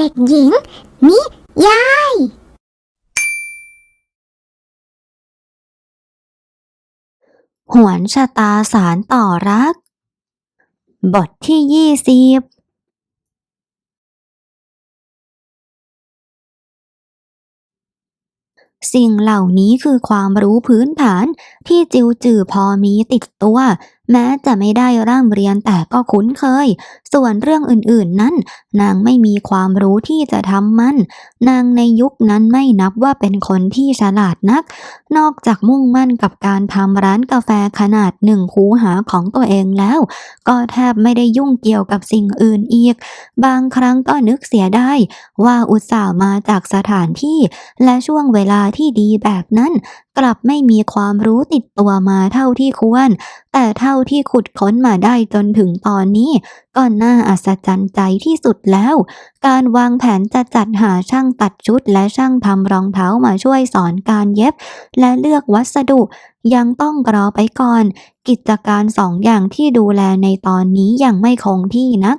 เด็กหญิง นิยาย หวนชะตาสารต่อรัก บทที่ยี่สิบสิ่งเหล่านี้คือความรู้พื้นฐานที่จิวจือพอมีติดตัว แม้จะไม่ได้ร่ำเรียนแต่ก็คุ้นเคย ส่วนเรื่องอื่นๆนั้น นางไม่มีความรู้ที่จะทำมัน นางในยุคนั้นไม่นับว่าเป็นคนที่ฉลาดนัก นอกจากมุ่งมั่นกับการทำร้านกาแฟขนาดหนึ่งคูหาของตัวเองแล้ว ก็แทบไม่ได้ยุ่งเกี่ยวกับสิ่งอื่นอีก บางครั้งก็นึกเสียได้ว่าอุตส่าห์มาจากสถานที่ และช่วงเวลาที่ดีแบบนั้น กลับไม่มีความรู้ติดตัวมาเท่าที่ควร แต่เท่าที่ขุดค้นมาได้จนถึงตอนนี้ก็น่าอัศจรรย์ใจที่สุดแล้ว การวางแผนจะจัดหาช่างตัดชุดและช่างทำรองเท้ามาช่วยสอนการเย็บ และเลือกวัสดุยังต้องรอไปก่อน กิจการสองอย่างที่ดูแลในตอนนี้ยังไม่คงที่นัก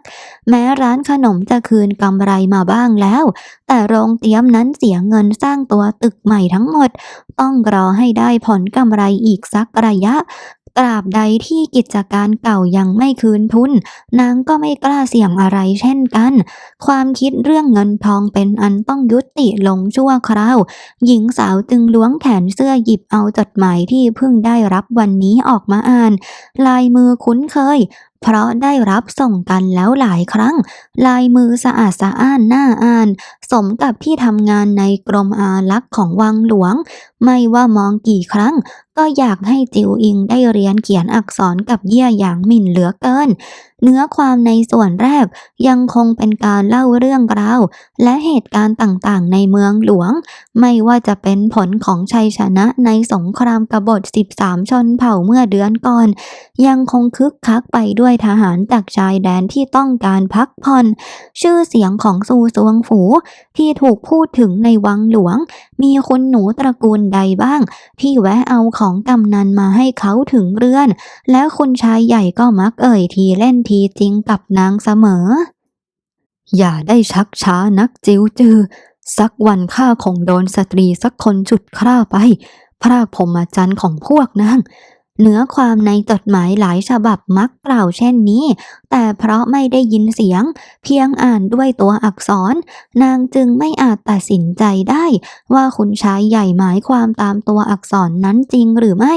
แม้ร้านขนมจะคืนกำไรมาบ้างแล้ว แต่โรงเตรียมนั้นเสียเงินสร้างตัวตึกใหม่ทั้งหมด ต้องรอให้ได้ผลกำไรอีกสักระยะ ตราบใดที่กิจการเก่ายังไม่คืนทุน นางก็ไม่กล้าเสี่ยงอะไรเช่นกัน ความคิดเรื่องเงินทองเป็นอันต้องยุติลงชั่วคราว หญิงสาวจึงล้วงแขนเสื้อหยิบเอาจดหมายที่เพิ่งได้รับวันนี้ออกมาอ่าน ลายมือคุ้นเคยเพราะได้รับส่งกันแล้วหลายครั้ง ลายมือสะอาดสะอ้านน่าอ่าน สมกับที่ทำงานในกรมอารักษ์ของวังหลวง ไม่ว่ามองกี่ครั้ง ก็อยากให้จิวอิงได้เรียนเขียนอักษรกับเยี่ยหย่างหมิ่นเหลือเกิน เนื้อความในส่วนแรกยังคงเป็นการเล่าเรื่องราว และเหตุการณ์ต่างๆ ในเมืองหลวง ไม่ว่าจะเป็นผลของชัยชนะในสงครามกบฏ 13 ชนเผ่าเมื่อเดือนก่อน ยังคงคึกคักไปด้วยทหารจากชายแดนที่ต้องการพักผ่อน ชื่อเสียงของซูซวงฝูที่ถูกพูดถึงในวังหลวง มีคุณหนูตระกูลใดบ้าง ที่แวะเอาของกำนันมาให้เขาถึงเรือน และคุณชายใหญ่ก็มักเอ่ยทีเล่นทีจริงกับนางเสมอ อย่าได้ชักช้านักจิวจือ สักวันข้าคงโดนสตรีสักคนจุดคร่าไป พรากพรหมจารย์ของพวกนาง เนื้อความในจดหมายหลายฉบับมักกล่าวเช่นนี้ แต่เพราะไม่ได้ยินเสียง เพียงอ่านด้วยตัวอักษร นางจึงไม่อาจตัดสินใจได้ ว่าคุณชายใหญ่หมายความตามตัวอักษรนั้นจริงหรือไม่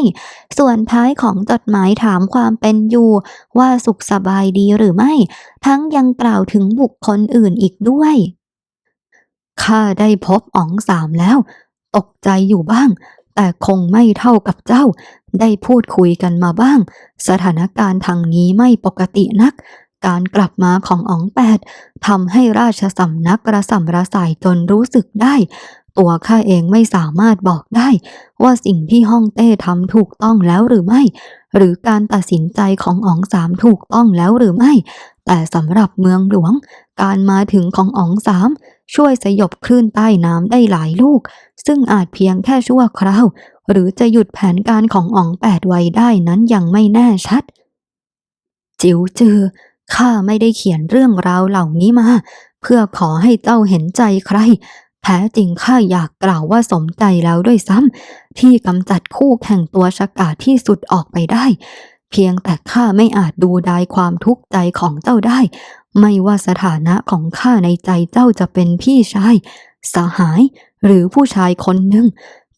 ส่วนท้ายของจดหมายถามความเป็นอยู่ ว่าสุขสบายดีหรือไม่ ทั้งยังกล่าวถึงบุคคลอื่นอีกด้วยข้าได้พบอ๋องสามแล้ว ตกใจอยู่บ้าง แต่คงไม่เท่ากับเจ้า ได้พูดคุยกันมาบ้าง สถานการณ์ทางนี้ไม่ปกตินัก การกลับมาของอ๋องแปดทำให้ราชสำนักกระส่ำระสายจนรู้สึกได้ ตัวข้าเองไม่สามารถบอกได้ ว่าสิ่งที่ฮ่องเต้ทำถูกต้องแล้วหรือไม่ หรือการตัดสินใจของอ๋องสามถูกต้องแล้วหรือไม่ แต่สำหรับเมืองหลวง การมาถึงของอ๋องสามช่วยสยบคลื่นใต้น้ำได้หลายลูก ซึ่งอาจเพียงแค่ชั่วคราว หรือจะหยุดแผนการของอ๋องแปดไว้ได้นั้นยังไม่แน่ชัด จิ๋วจือข้าไม่ได้เขียนเรื่องราวเหล่านี้มา เพื่อขอให้เจ้าเห็นใจใคร แท้จริงข้าอยากกล่าวว่าสมใจแล้วด้วยซ้ำที่กำจัดคู่แข่งตัวฉกาที่สุดออกไปได้ เพียงแต่ข้าไม่อาจดูดายความทุกข์ใจของเจ้าได้ ไม่ว่าสถานะของข้าในใจเจ้าจะเป็นพี่ชาย สหายหรือผู้ชายคนหนึ่ง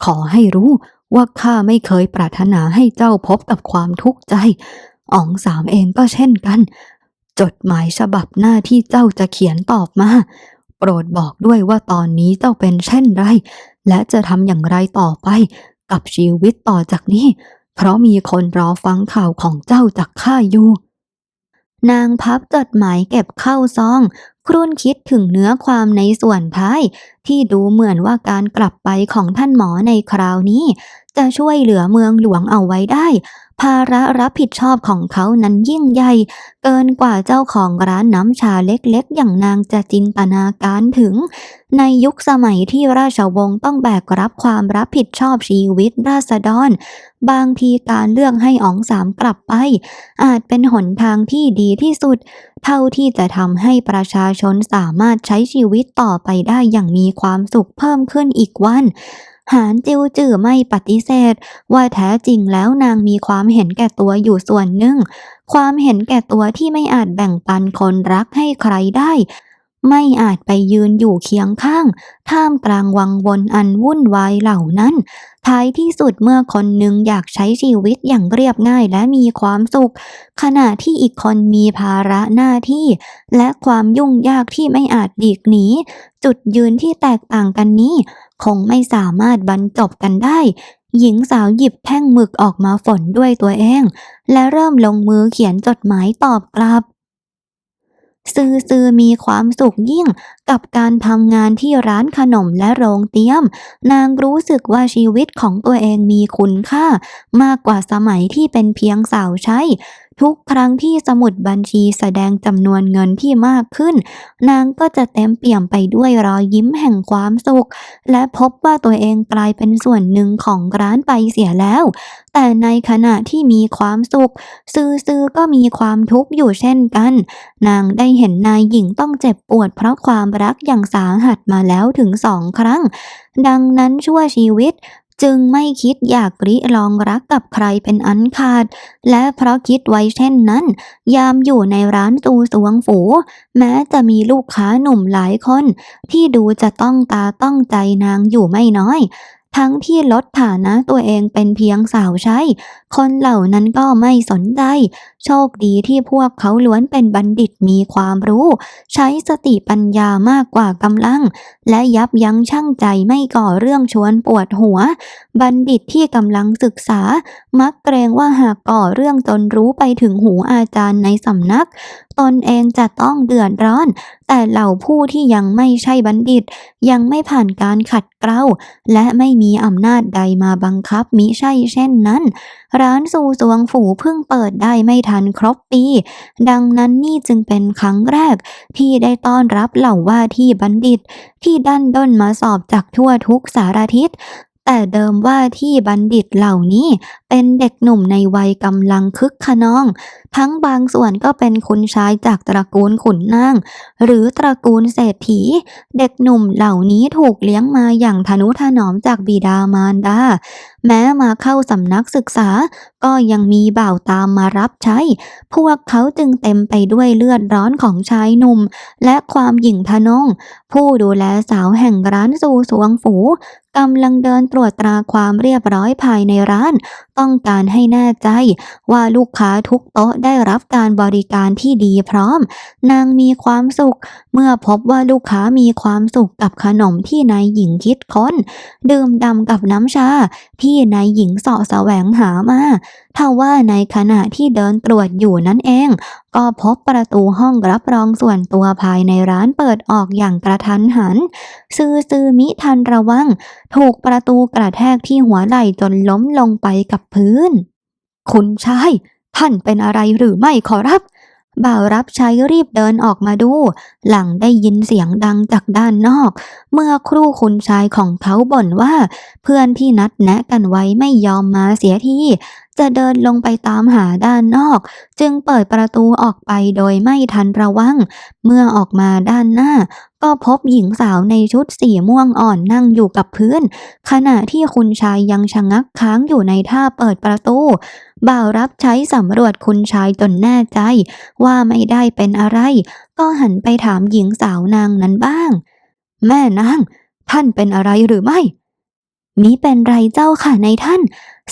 ขอให้รู้ ว่าข้าไม่เคยปรารถนาให้เจ้าพบกับความทุกข์ใจอ๋องสามเองก็เช่นกัน จดหมายฉบับหน้าที่เจ้าจะเขียนตอบมา โปรดบอกด้วยว่าตอนนี้เจ้าเป็นเช่นไร และจะทำอย่างไรต่อไป กับชีวิตต่อจากนี้ เพราะมีคนรอฟังข่าวของเจ้าจากข้าอยู่ นางพับจดหมายเก็บเข้าซอง ครุ่นคิดถึงเนื้อความในส่วนท้าย ที่ดูเหมือนว่าการกลับไปของท่านหมอในคราวนี้ จะช่วยเหลือเมืองหลวงเอาไว้ได้ ภาระรับผิดชอบของเขานั้นยิ่งใหญ่ เกินกว่าเจ้าของร้านน้ำชาเล็กๆ อย่างนางจะจินตนาการถึง ในยุคสมัยที่ราชวงศ์ต้องแบกรับความรับผิดชอบชีวิตราษฎร บางทีการเลือกให้อ๋องสามกลับไป อาจเป็นหนทางที่ดีที่สุด เท่าที่จะทำให้ประชาชนสามารถใช้ชีวิตต่อไปได้อย่างมีความสุขเพิ่มขึ้นอีกวัน หานจิวจื่อไม่ปฏิเสธ ว่าแท้จริงแล้วนางมีความเห็นแก่ตัวอยู่ส่วนหนึ่ง ความเห็นแก่ตัวที่ไม่อาจแบ่งปันคนรักให้ใครได้ ไม่อาจไปยืนอยู่เคียงข้าง ท่ามกลางวังวนอันวุ่นวายเหล่านั้น ท้ายที่สุดเมื่อคนหนึ่งอยากใช้ชีวิตอย่างเรียบง่ายและมีความสุข ขณะที่อีกคนมีภาระหน้าที่ และความยุ่งยากที่ไม่อาจหลีกหนี จุดยืนที่แตกต่างกันนี้ คงไม่สามารถบรรจบกันได้ หญิงสาวหยิบแท่งหมึกออกมาฝนด้วยตัวเอง และเริ่มลงมือเขียนจดหมายตอบกลับ ซื่อซือมีความสุขยิ่งกับการทำงานที่ร้านขนมและโรงเตี้ยม นางรู้สึกว่าชีวิตของตัวเองมีคุณค่า มากกว่าสมัยที่เป็นเพียงสาวใช้ทุกครั้งที่สมุดบัญชีแสดงจำนวนเงินที่มากขึ้น นางก็จะเต็มเปี่ยมไปด้วยรอยยิ้มแห่งความสุข และพบว่าตัวเองกลายเป็นส่วนหนึ่งของร้านไปเสียแล้ว แต่ในขณะที่มีความสุข ซื้อซื้อก็มีความทุกข์อยู่เช่นกัน นางได้เห็นนายหญิงต้องเจ็บปวดเพราะความรักอย่างสาหัสมาแล้วถึงสองครั้ง ดังนั้นชั่วชีวิต จึงไม่คิดอยากริลองรักกับใครเป็นอันขาด และเพราะคิดไว้เช่นนั้น ยามอยู่ในร้านตูสวงฝู แม้จะมีลูกค้าหนุ่มหลายคน ที่ดูจะต้องตาต้องใจนางอยู่ไม่น้อย ทั้งที่ลดฐานะตัวเองเป็นเพียงสาวใช้ คนเหล่านั้นก็ไม่สนใจ โชคดีที่พวกเขาล้วนเป็นบัณฑิตมีความรู้ ใช้สติปัญญามากกว่ากำลัง และยับยั้งชั่งใจไม่ก่อเรื่องชวนปวดหัว บัณฑิตที่กำลังศึกษา มักเกรงว่าหากก่อเรื่องจนรู้ไปถึงหูอาจารย์ในสำนัก ตนเองจะต้องเดือดร้อนแต่เหล่าผู้ที่ยังไม่ใช่บัณฑิต ยังไม่ผ่านการขัดเกลาและไม่มีอำนาจใดมาบังคับมิใช่เช่นนั้น ร้านซูซวงฝูเพิ่งเปิดได้ไม่ทันครบปี ดังนั้นนี่จึงเป็นครั้งแรก ที่ได้ต้อนรับเหล่าว่าที่บัณฑิต ที่ดันด้นมาสอบจากทั่วทุกสารทิศ แต่เดิมว่าที่บัณฑิตเหล่านี้เป็นเด็กหนุ่มในวัยกำลังคึกขนอง ทั้งบางส่วนก็เป็นคุณชายจากตระกูลขุนนาง หรือตระกูลเศรษฐี เด็กหนุ่มเหล่านี้ถูกเลี้ยงมาอย่างทนุถนอมจากบิดามารดา แม้มาเข้าสำนักศึกษา ก็ยังมีบ่าวตามมารับใช้ พวกเขาจึงเต็มไปด้วยเลือดร้อนของชายหนุ่ม และความหยิ่งทะนง ผู้ดูแลสาวแห่งร้านซูสวงฝูกำลังเดินตรวจตราความเรียบร้อยภายในร้าน ต้องการให้แน่ใจว่าลูกค้าทุกโต๊ะได้รับการบริการที่ดีพร้อม นางมีความสุข เมื่อพบว่าลูกค้ามีความสุขกับขนมที่นายหญิงคิดค้น ดื่มดำกับน้ำชาที่ที่นายหญิงเสาะแสวงหามาทว่าในขณะที่เดินตรวจอยู่นั่นเอง ก็พบประตูห้องรับรองส่วนตัวภายในร้านเปิดออกอย่างกระทันหัน ซื่อซือมิทันระวัง ถูกประตูกระแทกที่หัวไหล่จนล้มลงไปกับพื้น คุณชาย ท่านเป็นอะไรหรือไม่ขอรับ บ่าวรับใช้รีบเดินออกมาดู หลังได้ยินเสียงดังจากด้านนอก เมื่อครู่คุณชายของเขาบ่นว่า เพื่อนที่นัดแนะกันไว้ไม่ยอมมาเสียที จะเดินลงไปตามหาด้านนอก จึงเปิดประตูออกไปโดยไม่ทันระวัง เมื่อออกมาด้านหน้า ก็พบหญิงสาวในชุดสีม่วงอ่อนนั่งอยู่กับพื้น ขณะที่คุณชายยังชะงักค้างอยู่ในท่าเปิดประตู บ่าวรับใช้สำรวจคุณชายจนแน่ใจ ว่าไม่ได้เป็นอะไร ก็หันไปถามหญิงสาวนางนั้นบ้าง แม่นางท่านเป็นอะไรหรือไม่มิเป็นไรเจ้าค่ะในท่าน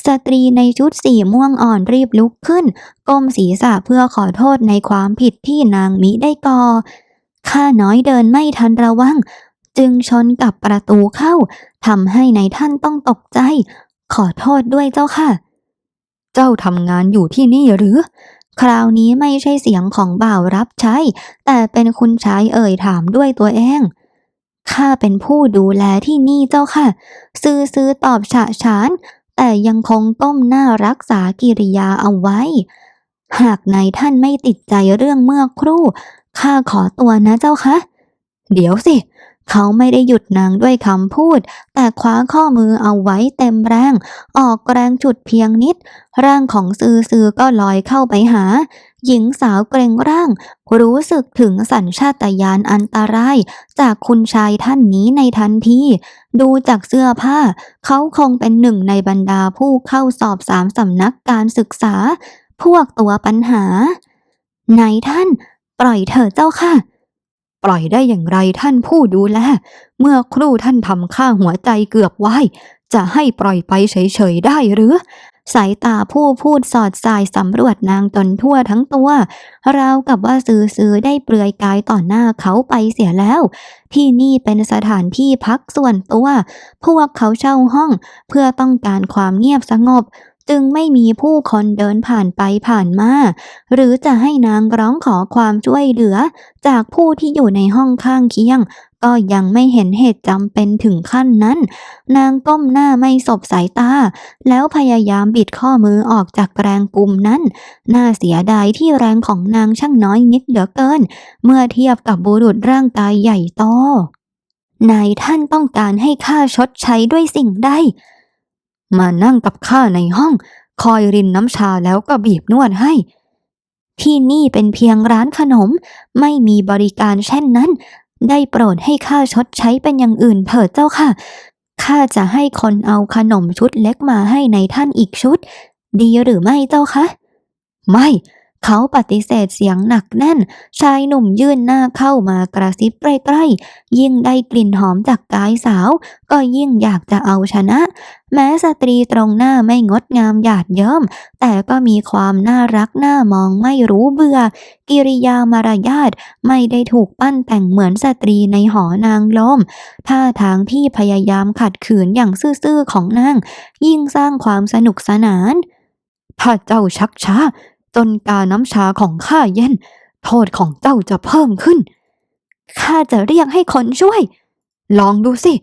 สตรีในชุดสีม่วงอ่อนรีบลุกขึ้น ก้มศีรษะเพื่อขอโทษในความผิดที่นางมิได้ก่อข้าน้อยเดินไม่ทันระวัง จึงชนกับประตูเข้าทำให้ในายท่านต้องตกใจ ขอโทษด้วยเจ้าค่ะ เจ้าทำงานอยู่ที่นี่หรือ คราวนี้ไม่ใช่เสียงของบ่าวรับใช้ แต่เป็นคุณชายเอ่ยถามด้วยตัวเองข้าเป็นผู้ดูแลที่นี่เจ้าค่ะ ซื้อซื้อตอบฉะฉาน แต่ยังคงก้มหน้ารักษากิริยาเอาไว้ หากนายท่านไม่ติดใจเรื่องเมื่อครู่ ข้าขอตัวนะเจ้าคะ เดี๋ยวสิ เขาไม่ได้หยุดนางด้วยคำพูด แต่คว้าข้อมือเอาไว้เต็มแรง ออกแรงจุดเพียงนิด ร่างของซือซือก็ลอยเข้าไปหา หญิงสาวเกรงร่าง รู้สึกถึงสัญชาตญาณอันตราย จากคุณชายท่านนี้ในทันทีดูจากเสื้อผ้า เขาคงเป็นหนึ่งในบรรดาผู้เข้าสอบสามสำนักการศึกษา พวกตัวปัญหา ไหนท่าน ปล่อยเถอะเจ้าค่ะ ปล่อยได้อย่างไรท่านผู้ดูแล เมื่อครู่ท่านทำข้าหัวใจเกือบวายจะให้ปล่อยไปเฉยๆได้หรือ สายตาผู้พูดสอดสายสำรวจนางจนทั่วทั้งตัว ราวกับว่าซื้อๆได้เปลือยกายต่อหน้าเขาไปเสียแล้ว ที่นี่เป็นสถานที่พักส่วนตัว พวกเขาเช่าห้องเพื่อต้องการความเงียบสงบ จึงไม่มีผู้คนเดินผ่านไปผ่านมา หรือจะให้นางร้องขอความช่วยเหลือ จากผู้ที่อยู่ในห้องข้างเคียง ก็ยังไม่เห็นเหตุจำเป็นถึงขั้นนั้น นางก้มหน้าไม่สบสายตา แล้วพยายามบิดข้อมือออกจากแรงกุมนั้น น่าเสียดายที่แรงของนางช่างน้อยนิดเหลือเกิน เมื่อเทียบกับบุรุษร่างกายใหญ่โตนายท่านต้องการให้ข้าชดใช้ด้วยสิ่งใด มานั่งกับข้าในห้อง คอยรินน้ำชาแล้วก็บีบนวดให้ที่นี่เป็นเพียงร้านขนม ไม่มีบริการเช่นนั้น ได้โปรดให้ข้าชดใช้เป็นอย่างอื่นเถิดเจ้าค่ะ ข้าจะให้คนเอาขนมชุดเล็กมาให้ในท่านอีกชุด ดีหรือไม่เจ้าคะ ไม่ เขาปฏิเสธเสียงหนักแน่น ชายหนุ่มยื่นหน้าเข้ามากระซิบใกล้ๆ ยิ่งได้กลิ่นหอมจากกายสาว ก็ยิ่งอยากจะเอาชนะ แม้สตรีตรงหน้าไม่งดงามหยาดเยิ้ม แต่ก็มีความน่ารักน่ามองไม่รู้เบื่อ กิริยามารยาทไม่ได้ถูกปั้นแต่งเหมือนสตรีในหอนางลมท่าทางที่พยายามขัดขืนอย่างซื่อๆของนาง ยิ่งสร้างความสนุกสนานถ้าเจ้าชักช้า จนกาน้ำชาของข้าเย็น โทษของเจ้าจะเพิ่มขึ้น ข้าจะเรียกให้คนช่วย ลองดูสิ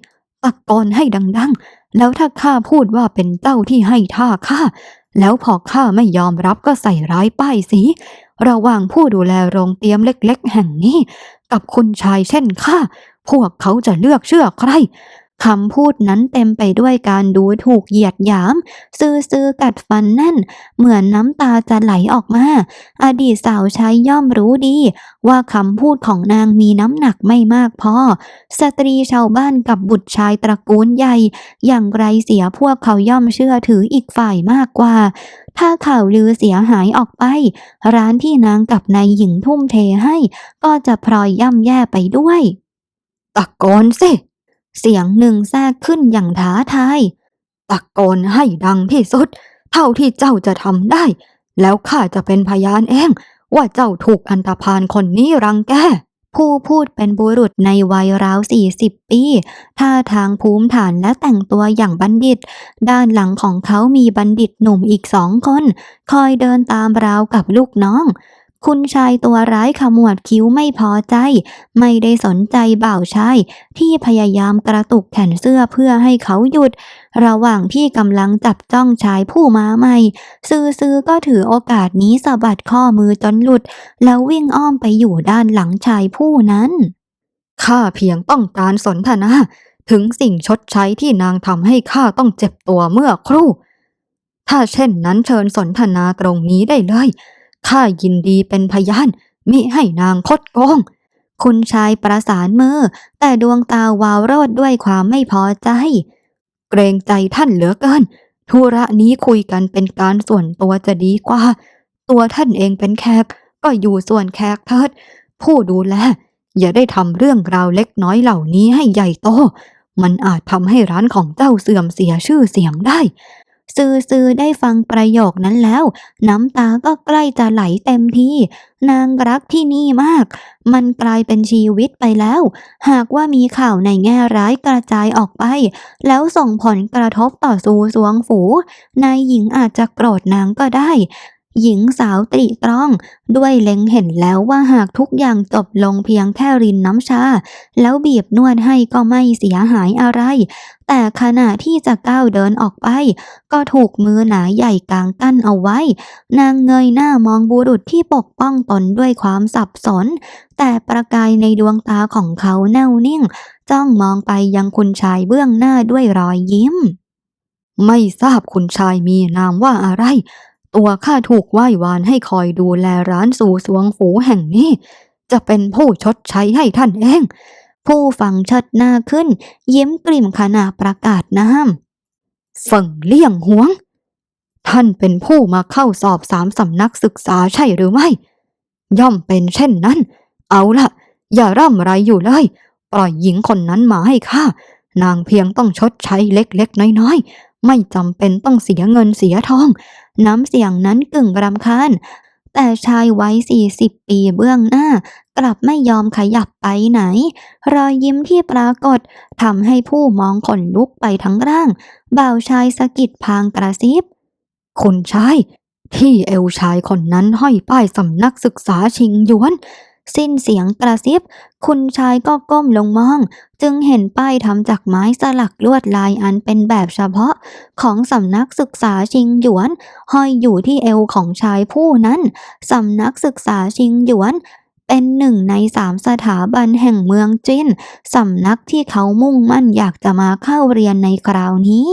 ตะโกนให้ดัง ๆ แล้วถ้าข้าพูดว่าเป็นเจ้าที่ให้ท่าข้า แล้วพอข้าไม่ยอมรับก็ใส่ร้ายป้ายสี ระหว่างผู้ดูแลโรงเตรียมเล็ก ๆ แห่งนี้ กับคุณชายเช่นข้า พวกเขาจะเลือกเชื่อใคร คำพูดนั้นเต็มไปด้วยการดูถูกเหยียดหยาม ซื่อๆกัดฟันแน่น เหมือนน้ำตาจะไหลออกมา อดีตสาวใช้ย่อมรู้ดี ว่าคำพูดของนางมีน้ำหนักไม่มากพอ สตรีชาวบ้านกับบุตรชายตระกูลใหญ่ อย่างไรเสียพวกเขาย่อมเชื่อถืออีกฝ่ายมากกว่า ถ้าข่าวลือเสียหายออกไป ร้านที่นางกับนายหญิงทุ่มเทให้ ก็จะพลอยย่ำแย่ไปด้วย ตะโกนสิ เสียงหนึ่งแทรกขึ้นอย่างท้าทายตะโกนให้ดังที่สุด เท่าที่เจ้าจะทำได้ แล้วข้าจะเป็นพยานเอง ว่าเจ้าถูกอันธพาลคนนี้รังแกผู้พูดเป็นบุรุษในวัยราวสี่สิบปี ท่าทางภูมิฐานและแต่งตัวอย่างบัณฑิต ด้านหลังของเขามีบัณฑิตหนุ่มอีกสองคน คอยเดินตามราวกับลูกน้อง คุณชายตัวร้ายขมวดคิ้วไม่พอใจ ไม่ได้สนใจบ่าวชายที่พยายามกระตุกแขนเสื้อเพื่อให้เขาหยุด ระหว่างที่กำลังจับจ้องชายผู้มาใหม่ ซื้อๆก็ถือโอกาสนี้สะบัดข้อมือจนหลุด แล้ววิ่งอ้อมไปอยู่ด้านหลังชายผู้นั้นข้าเพียงต้องการสนทนาถึงสิ่งชดใช้ที่นางทำให้ข้าต้องเจ็บตัวเมื่อครู่ ถ้าเช่นนั้นเชิญสนทนาตรงนี้ได้เลย ข้ายินดีเป็นพยานมิให้นางคดโกง คุณชายประสานมือ แต่ดวงตาวาวโรดด้วยความไม่พอใจ เกรงใจท่านเหลือเกิน ธุระนี้คุยกันเป็นการส่วนตัวจะดีกว่า ตัวท่านเองเป็นแขก ก็อยู่ส่วนแขกเถิด ผู้ดูแล อย่าได้ทำเรื่องราวเล็กน้อยเหล่านี้ให้ใหญ่โต มันอาจทำให้ร้านของเจ้าเสื่อมเสียชื่อเสียงได้ ซือซือได้ฟังประโยคนั้นแล้ว น้ำตาก็ใกล้จะไหลเต็มที่ นางรักที่นี่มาก มันกลายเป็นชีวิตไปแล้ว หากว่ามีข่าวในแง่ร้ายกระจายออกไป แล้วส่งผลกระทบต่อซูสวงฝู นายหญิงอาจจะโกรธนางก็ได้ หญิงสาวตรีตรอง ด้วยเล็งเห็นแล้วว่าหากทุกอย่างจบลงเพียงแค่รินน้ำชา แล้วบีบนวดให้ก็ไม่เสียหายอะไร แต่ขณะที่จะก้าวเดินออกไป ก็ถูกมือหนาใหญ่กางกั้นเอาไว้ นางเงยหน้ามองบุรุษที่ปกป้องตนด้วยความสับสน แต่ประกายในดวงตาของเขาแน่วนิ่ง จ้องมองไปยังคุณชายเบื้องหน้าด้วยรอยยิ้ม ไม่ทราบคุณชายมีนามว่าอะไร ตัวข้าถูกไหว้วานให้คอยดูแลร้านสู่สวงฝูแห่งนี้ จะเป็นผู้ชดใช้ให้ท่านเอง ผู้ฟังเชิดหน้าขึ้น ยิ้มกลิ่มขณะประกาศนามฝั่งเลี่ยงหวง ท่านเป็นผู้มาเข้าสอบสามสำนักศึกษาใช่หรือไม่ ย่อมเป็นเช่นนั้น เอาล่ะอย่าร่ำไรอยู่เลย ปล่อยหญิงคนนั้นมาให้ข้านางเพียงต้องชดใช้เล็กๆน้อยๆ ไม่จำเป็นต้องเสียเงินเสียทอง น้ำเสียงนั้นกึ่งรำคาญ แต่ชายวัยสี่สิบปีเบื้องหน้า กลับไม่ยอมขยับไปไหน รอยยิ้มที่ปรากฏทำให้ผู้มองขนลุกไปทั้งร่าง บ่าวชายสะกิดพางกระซิบคุณชาย ที่เอวชายคนนั้นห้อยป้ายสำนักศึกษาชิงยวน สิ้นเสียงกระซิบ คุณชายก็ก้มลงมอง จึงเห็นป้ายทำจากไม้สลักลวดลายอันเป็นแบบเฉพาะ ของสำนักศึกษาชิงหยวน ห้อยอยู่ที่เอวของชายผู้นั้นสำนักศึกษาชิงหยวนเป็นหนึ่งในสามสถาบันแห่งเมืองจินสำนักที่เขามุ่งมั่นอยากจะมาเข้าเรียนในคราวนี้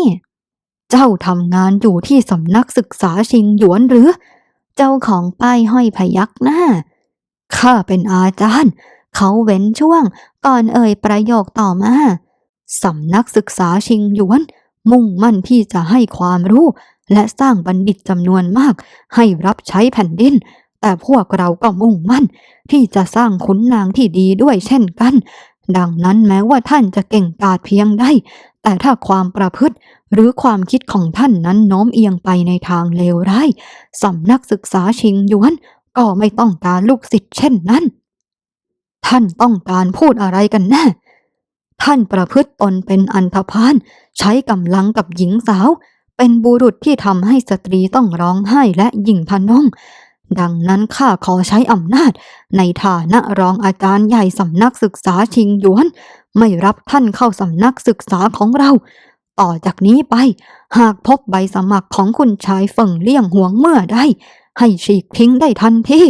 เจ้าทำงานอยู่ที่สำนักศึกษาชิงหยวนหรือ เจ้าของป้ายห้อยพยักหน้า ข้าเป็นอาจารย์ เขาเว้นช่วงก่อนเอ่ยประโยคต่อมาสำนักศึกษาชิงหยวน มุ่งมั่นที่จะให้ความรู้ และสร้างบัณฑิตจำนวนมาก ให้รับใช้แผ่นดิน แต่พวกเราก็มุ่งมั่น ที่จะสร้างขุนนางที่ดีด้วยเช่นกัน ดังนั้นแม้ว่าท่านจะเก่งกาจเพียงใดแต่ถ้าความประพฤติหรือความคิดของท่านนั้นโน้มเอียงไปในทางเลวร้ายสำนักศึกษาชิงหยวน ก็ไม่ต้องการลูกศิษย์เช่นนั้น ท่านต้องการพูดอะไรกันแน่ ท่านประพฤติตนเป็นอันธพาลใช้กำลังกับหญิงสาว เป็นบุรุษที่ทำให้สตรีต้องร้องไห้และหยิ่งพนงดังนั้นข้าขอใช้อำนาจ ในฐานะรองอาจารย์ใหญ่สำนักศึกษาชิงหยวน ไม่รับท่านเข้าสำนักศึกษาของเรา ต่อจากนี้ไป หากพบใบสมัครของคุณชายเฟิงเลี่ยงหวงเมื่อใด ให้ฉีกทิ้งได้ทันที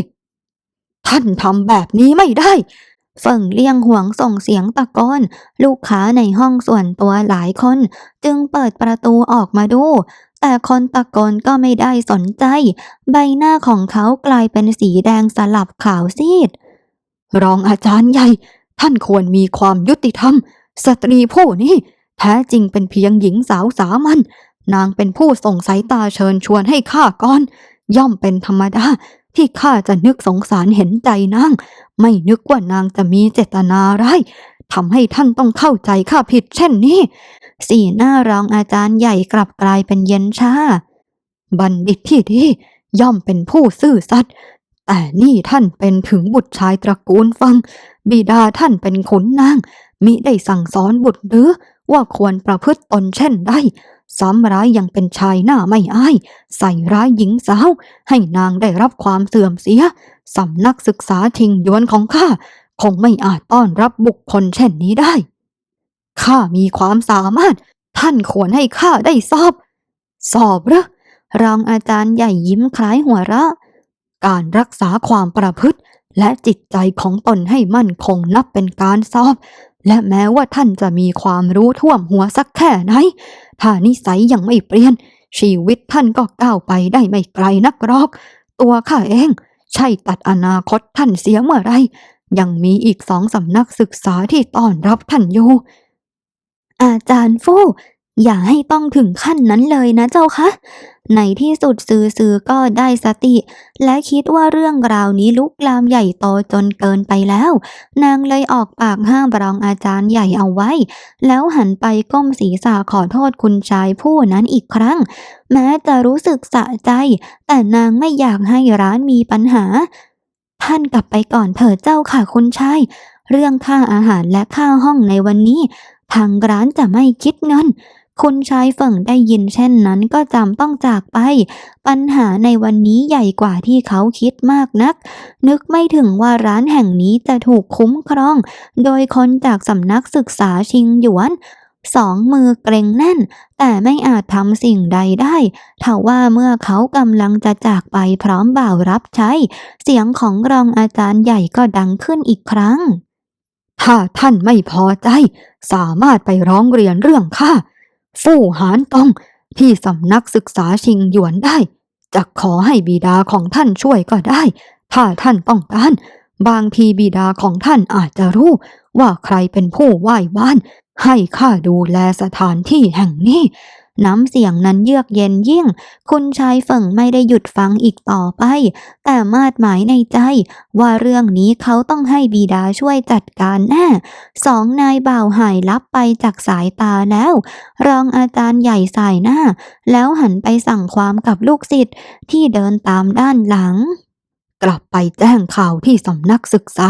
ท่านทำแบบนี้ไม่ได้ เฟิงเลี่ยงหวงส่งเสียงตะโกนลูกค้าในห้องส่วนตัวหลายคน จึงเปิดประตูออกมาดู แต่คนตะโกนก็ไม่ได้สนใจ ใบหน้าของเขากลายเป็นสีแดงสลับขาวซีด รองอาจารย์ใหญ่ ท่านควรมีความยุติธรรม สตรีผู้นี้แท้จริงเป็นเพียงหญิงสาวสามัญนางเป็นผู้ส่งสายตาเชิญชวนให้ข้าก่อน ย่อมเป็นธรรมดาที่ข้าจะนึกสงสารเห็นใจนาง ไม่นึกว่านางจะมีเจตนาร้ายทำให้ท่านต้องเข้าใจข้าผิดเช่นนี้ สีหน้ารองอาจารย์ใหญ่กลับกลายเป็นเย็นชา บัณฑิตที่ดีย่อมเป็นผู้ซื่อสัตย์ แต่นี่ท่านเป็นถึงบุตรชายตระกูลฟัง บิดาท่านเป็นขุนนาง มิได้สั่งสอนบุตรหรือว่าควรประพฤติตนเช่นใด ซ้ำร้ายยังเป็นชายหน้าไม่อาย ใส่ร้ายหญิงสาว ให้นางได้รับความเสื่อมเสีย สำนักศึกษาทิงยวนของข้า คงไม่อาจต้อนรับบุคคลเช่นนี้ได้ ข้ามีความสามารถ ท่านควรให้ข้าได้สอบ สอบหรือรองอาจารย์ใหญ่ยิ้มคล้ายหัวเราะ การรักษาความประพฤติและจิตใจของตนให้มั่นคงนับเป็นการสอบ และแม้ว่าท่านจะมีความรู้ท่วมหัวสักแค่ไหน ถ้านิสัยยังไม่เปลี่ยน ชีวิตท่านก็ก้าวไปได้ไม่ไกลนักหรอก ตัวข้าเอง ใช่ตัดอนาคตท่านเสียเมื่อไร ยังมีอีกสองสำนักศึกษาที่ต้อนรับท่านอยู่ อาจารย์ฟู่ อย่าให้ต้องถึงขั้นนั้นเลยนะเจ้าคะ ในที่สุดซือๆก็ได้สติ และคิดว่าเรื่องราวนี้ลุกลามใหญ่โตจนเกินไปแล้ว นางเลยออกปากห้ามรองอาจารย์ใหญ่เอาไว้ แล้วหันไปก้มศีรษะขอโทษคุณชายผู้นั้นอีกครั้ง แม้จะรู้สึกสะใจ แต่นางไม่อยากให้ร้านมีปัญหา ท่านกลับไปก่อนเถิดเจ้าค่ะคุณชาย เรื่องค่าอาหารและค่าห้องในวันนี้ ทางร้านจะไม่คิดเงิน คุณชายเฟิงได้ยินเช่นนั้นก็จำต้องจากไป ปัญหาในวันนี้ใหญ่กว่าที่เขาคิดมากนัก นึกไม่ถึงว่าร้านแห่งนี้จะถูกคุ้มครอง โดยคนจากสำนักศึกษาชิงหยวนสองมือเกรงแน่น แต่ไม่อาจทำสิ่งใดได้ถ้าว่าเมื่อเขากำลังจะจากไปพร้อมบ่าวรับใช้ เสียงของรองอาจารย์ใหญ่ก็ดังขึ้นอีกครั้ง ถ้าท่านไม่พอใจ สามารถไปร้องเรียนเรื่องข้า ฟู่หานตองที่สำนักศึกษาชิงหยวนได้จะขอให้บิดาของท่านช่วยก็ได้ ถ้าท่านต้องการ บางทีบิดาของท่านอาจจะรู้ ว่าใครเป็นผู้ไหว้บ้าน ให้ข้าดูแลสถานที่แห่งนี้ น้ำเสียงนั้นเยือกเย็นยิ่ง คุณชายเฟิงไม่ได้หยุดฟังอีกต่อไป แต่มาดหมายในใจว่าเรื่องนี้เขาต้องให้บิดาช่วยจัดการแน่สองนายบ่าวหายลับไปจากสายตาแล้ว รองอาจารย์ใหญ่สายหน้า แล้วหันไปสั่งความกับลูกศิษย์ที่เดินตามด้านหลัง กลับไปแจ้งข่าวที่สำนักศึกษา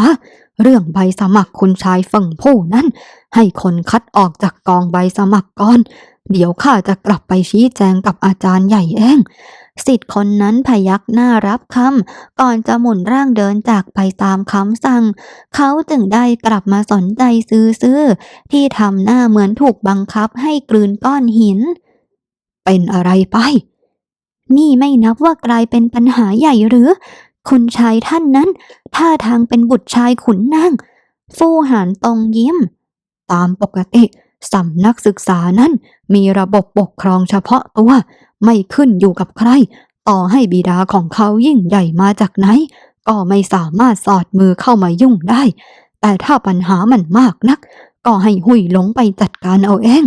เรื่องใบสมัครคุณชายเฟิงผู้นั้น ให้คนคัดออกจากกองใบสมัครก่อน เดี๋ยวข้าจะกลับไปชี้แจงกับอาจารย์ใหญ่เองสิทธิ์คนนั้นพยักหน้ารับคำก่อนจะหมุนร่างเดินจากไปตามคำสั่ง เขาจึงได้กลับมาสนใจซื้อๆที่ทำหน้าเหมือนถูกบังคับให้กลืนก้อนหิน เป็นอะไรไป นี่ไม่นับว่ากลายเป็นปัญหาใหญ่หรือ คุณชายท่านนั้นท่าทางเป็นบุตรชายขุนนาง ฟู่หานตรงยิ้ม ตามปกติ สำนักศึกษานั้นมีระบบปกครองเฉพาะตัว ไม่ขึ้นอยู่กับใคร ต่อให้บิดาของเขายิ่งใหญ่มาจากไหน ก็ไม่สามารถสอดมือเข้ามายุ่งได้ แต่ถ้าปัญหามันมากนัก ก็ให้หุยหลงไปจัดการเอาเอง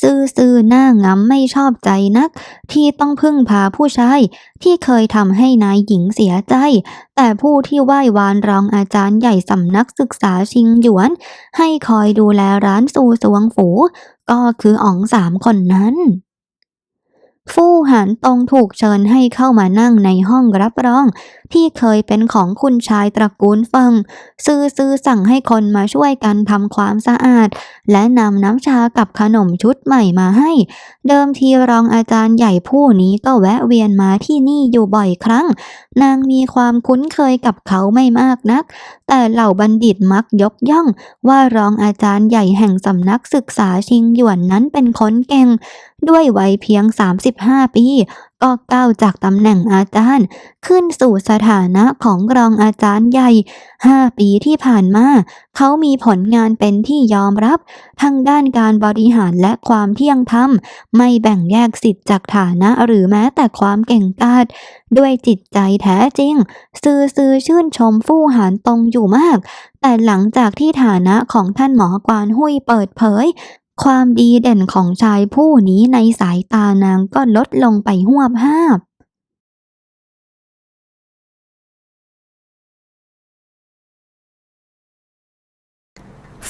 ซื่อซื่อหน้างำไม่ชอบใจนัก ที่ต้องพึ่งพาผู้ชายที่เคยทำให้นายหญิงเสียใจ แต่ผู้ที่ไหว้วานรองอาจารย์ใหญ่สำนักศึกษาชิงหยวน ให้คอยดูแลร้านซูสวงฝู ก็คืออ๋องสามคนนั้นฟู่หานตรงถูกเชิญให้เข้ามานั่งในห้องรับรอง ที่เคยเป็นของคุณชายตระกูลเฟิงซื่อซื่อสั่งให้คนมาช่วยกันทำความสะอาด และนำน้ำชากับขนมชุดใหม่มาให้ เดิมทีรองอาจารย์ใหญ่ผู้นี้ก็แวะเวียนมาที่นี่อยู่บ่อยครั้ง นางมีความคุ้นเคยกับเขาไม่มากนัก แต่เหล่าบัณฑิตมักยกย่อง ว่ารองอาจารย์ใหญ่แห่งสำนักศึกษาชิงหยวนนั้นเป็นคนเก่งด้วยวัยเพียง 35 ปี ก็ก้าวจากตำแหน่งอาจารย์ ขึ้นสู่สถานะของรองอาจารย์ใหญ่ 5 ปีที่ผ่านมา เขามีผลงานเป็นที่ยอมรับ ทั้งด้านการบริหารและความเที่ยงธรรม ไม่แบ่งแยกสิทธิ์จากฐานะหรือแม้แต่ความเก่งกาจด้วยจิตใจแท้จริง ซื่อซื่อชื่นชมฟู่หานตรงอยู่มาก แต่หลังจากที่ฐานะของท่านหมอกวานหุยเปิดเผย ความดีเด่นของชายผู้นี้ในสายตานางก็ลดลงไปหวบห้าบ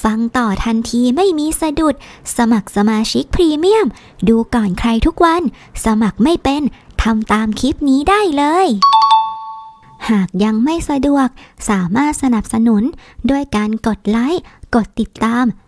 ฟังต่อทันทีไม่มีสะดุด สมัครสมาชิกพรีเมียม ดูก่อนใครทุกวัน สมัครไม่เป็นทำตามคลิปนี้ได้เลย หากยังไม่สะดวก สามารถสนับสนุน ด้วยการกดไลค์ กดติดตาม